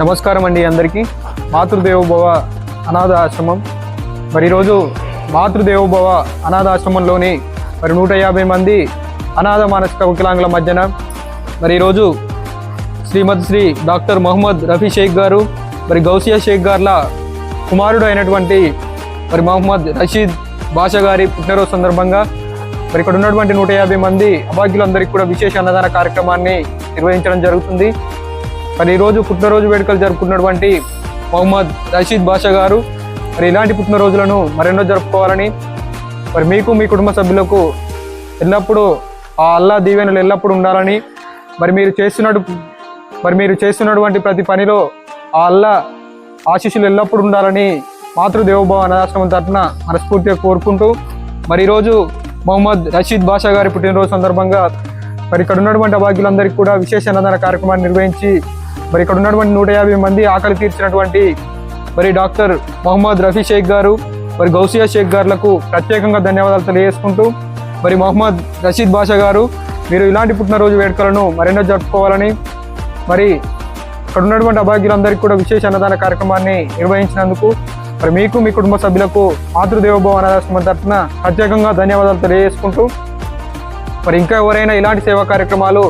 నమస్కారం అండి అందరికీ. మాతృదేవోభవ అనాథ ఆశ్రమం మరి ఈరోజు మాతృదేవోభవ అనాథ ఆశ్రమంలోని మరి నూట యాభై మంది అనాథ మానసిక వికలాంగుల మధ్యన మరి ఈరోజు శ్రీమతి శ్రీ డాక్టర్ మొహమ్మద్ రఫీ షేక్ గారు మరి గౌసియా షేక్ గార్ల కుమారుడు అయినటువంటి మరి మొహమ్మద్ రషీద్ బాషా గారి పుట్టినరోజు సందర్భంగా మరి ఇక్కడ ఉన్నటువంటి నూట యాభై మంది అభాగ్యులందరికీ కూడా విశేష అన్నదాన కార్యక్రమాన్ని నిర్వహించడం జరుగుతుంది. మరి ఈరోజు పుట్టినరోజు వేడుకలు జరుపుకున్నటువంటి మొహమ్మద్ రషీద్ బాషా గారు మరి ఇలాంటి పుట్టినరోజులను మరెన్నో జరుపుకోవాలని మరి మీకు మీ కుటుంబ సభ్యులకు ఎల్లప్పుడూ ఆ అల్లా దీవెనలు ఎల్లప్పుడూ ఉండాలని మరి మీరు చేస్తున్నట్టు మరి మీరు చేస్తున్నటువంటి ప్రతి పనిలో ఆ అల్లా ఆశీస్సులు ఎల్లప్పుడూ ఉండాలని మాతృదేవోభవ అనాథాశ్రమం తరఫున మనస్ఫూర్తిగా కోరుకుంటూ మరి ఈరోజు మొహమ్మద్ రషీద్ బాషా గారి పుట్టినరోజు సందర్భంగా మరి ఇక్కడ ఉన్నటువంటి అభాగ్యులందరికీ కూడా విశేష అన్నదాన కార్యక్రమాన్ని నిర్వహించి మరి ఇక్కడ ఉన్నటువంటి నూట యాభై మంది ఆకలి తీర్చినటువంటి మరి డాక్టర్ మొహమ్మద్ రఫీ షేక్ గారు మరి గౌసియా షేక్ గారులకు ప్రత్యేకంగా ధన్యవాదాలు తెలియజేసుకుంటూ మరి మొహమ్మద్ రషీద్ బాషా గారు మీరు ఇలాంటి పుట్టినరోజు వేడుకలను మరెన్నో జరుపుకోవాలని మరి ఇక్కడ ఉన్నటువంటి అభాగ్యులందరికీ కూడా విశేష అన్నదాన కార్యక్రమాన్ని నిర్వహించినందుకు మరి మీకు మీ కుటుంబ సభ్యులకు మాతృదేవభవ అనాథాశ్రమం తరఫున ప్రత్యేకంగా ధన్యవాదాలు తెలియజేసుకుంటూ మరి ఇంకా ఎవరైనా ఇలాంటి సేవా కార్యక్రమాలు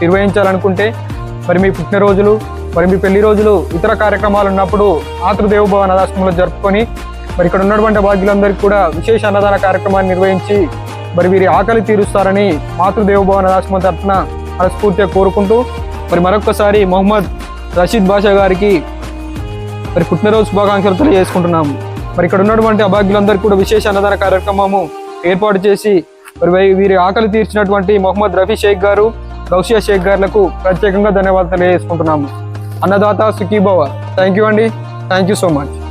నిర్వహించాలనుకుంటే మరి మీ పుట్టినరోజులు మరి మీ పెళ్ళి రోజులు ఇతర కార్యక్రమాలు ఉన్నప్పుడు ఆతృదేవభవ అన్నదాశ్రమంలో జరుపుకొని మరి ఇక్కడ ఉన్నటువంటి భాగ్యులందరికీ కూడా విశేష అన్నదాన కార్యక్రమాన్ని నిర్వహించి మరి వీరి ఆకలి తీరుస్తారని మాతృదేవభవ అన్నదాశ్రమం తరఫున మనస్ఫూర్తిగా కోరుకుంటూ మరి మరొకసారి మొహమ్మద్ రషీద్ బాషా గారికి మరి పుట్టినరోజు శుభాకాంక్షలు తెలియజేసుకుంటున్నాము. మరి ఇక్కడ ఉన్నటువంటి అభాగ్యులందరికీ కూడా విశేష అన్నదాన కార్యక్రమము ఏర్పాటు చేసి మరి వీరి ఆకలి తీర్చినటువంటి మొహమ్మద్ రఫీ షేక్ గారు గౌషియా షేక్ గారులకు ప్రత్యేకంగా ధన్యవాదాలు తెలియజేసుకుంటున్నాము. అన్నదాత సుఖీభవ. థ్యాంక్ యూ అండి. Thank you so much